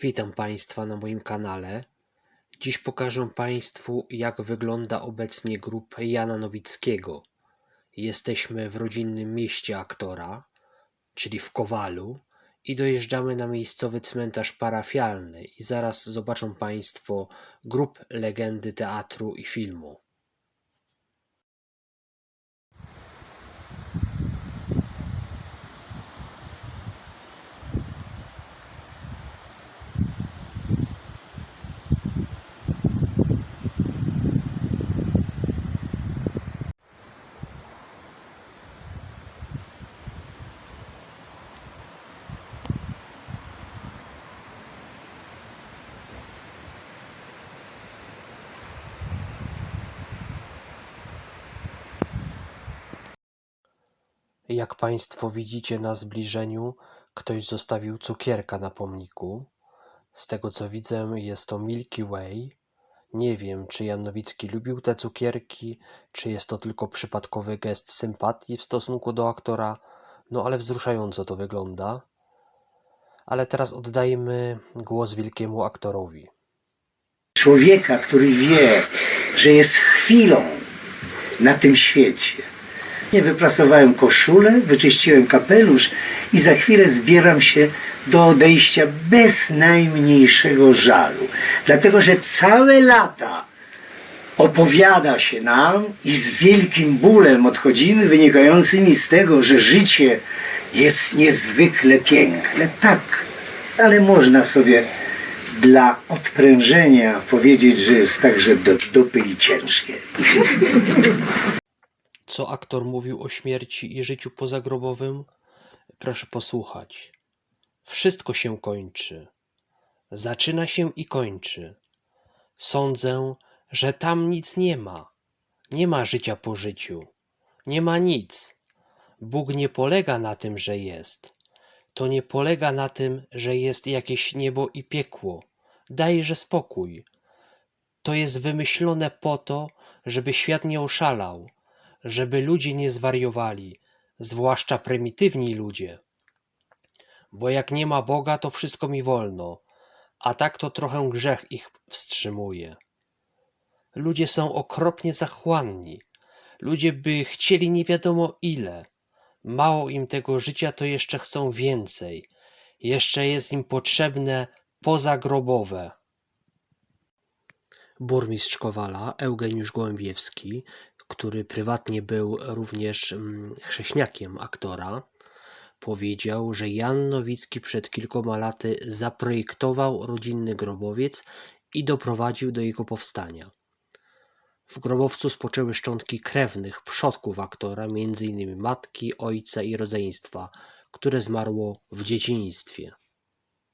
Witam Państwa na moim kanale. Dziś pokażę Państwu, jak wygląda obecnie grób Jana Nowickiego. Jesteśmy w rodzinnym mieście aktora, czyli w Kowalu, i dojeżdżamy na miejscowy cmentarz parafialny i zaraz zobaczą Państwo grób legendy teatru i filmu. Jak Państwo widzicie na zbliżeniu, ktoś zostawił cukierka na pomniku. Z tego co widzę, jest to Milky Way. Nie wiem, czy Jan Nowicki lubił te cukierki, czy jest to tylko przypadkowy gest sympatii w stosunku do aktora, no ale wzruszająco to wygląda. Ale teraz oddajmy głos wielkiemu aktorowi. człowieka, który wie, że jest chwilą na tym świecie. Nie wyprasowałem koszulę, wyczyściłem kapelusz i za chwilę zbieram się do odejścia bez najmniejszego żalu. Dlatego, że całe lata opowiada się nam i z wielkim bólem odchodzimy, wynikającymi z tego, że życie jest niezwykle piękne. Tak, ale można sobie dla odprężenia powiedzieć, że jest także do dupy i ciężkie. Co aktor mówił o śmierci i życiu pozagrobowym? Proszę posłuchać. Wszystko się kończy. Zaczyna się i kończy. Sądzę, że tam nic nie ma. Nie ma życia po życiu. Nie ma nic. Bóg nie polega na tym, że jest. To nie polega na tym, że jest jakieś niebo i piekło. Dajże spokój. To jest wymyślone po to, żeby świat nie oszalał, żeby ludzie nie zwariowali, zwłaszcza prymitywni ludzie. Bo jak nie ma Boga, to wszystko mi wolno, a tak to trochę grzech ich wstrzymuje. Ludzie są okropnie zachłanni. Ludzie by chcieli nie wiadomo ile. Mało im tego życia, to jeszcze chcą więcej. Jeszcze jest im potrzebne pozagrobowe. Burmistrz Kowala, Eugeniusz Gołębiewski, który prywatnie był również mm, chrześniakiem aktora, powiedział, że Jan Nowicki przed kilkoma laty zaprojektował rodzinny grobowiec i doprowadził do jego powstania. W grobowcu spoczęły szczątki krewnych przodków aktora, m.in. matki, ojca i rodzeństwa, które zmarło w dzieciństwie.